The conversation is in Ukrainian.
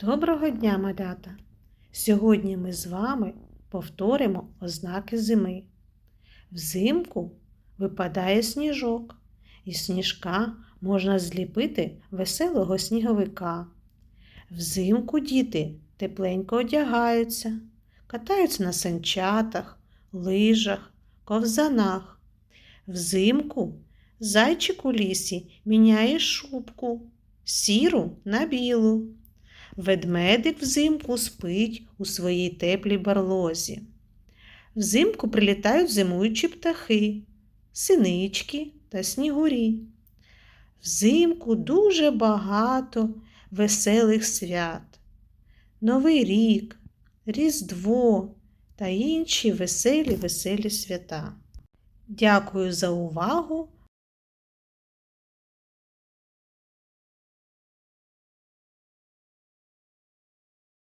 Доброго дня, малята! Сьогодні ми з вами повторимо ознаки зими. Взимку випадає сніжок, із сніжка можна зліпити веселого сніговика. Взимку діти тепленько одягаються, катаються на санчатах, лижах, ковзанах. Взимку зайчик у лісі міняє шубку, сіру на білу. Ведмедик взимку спить у своїй теплій барлозі. Взимку прилітають зимуючі птахи, синички та снігурі. Взимку дуже багато веселих свят. Новий рік, Різдво та інші веселі веселі свята. Дякую за увагу!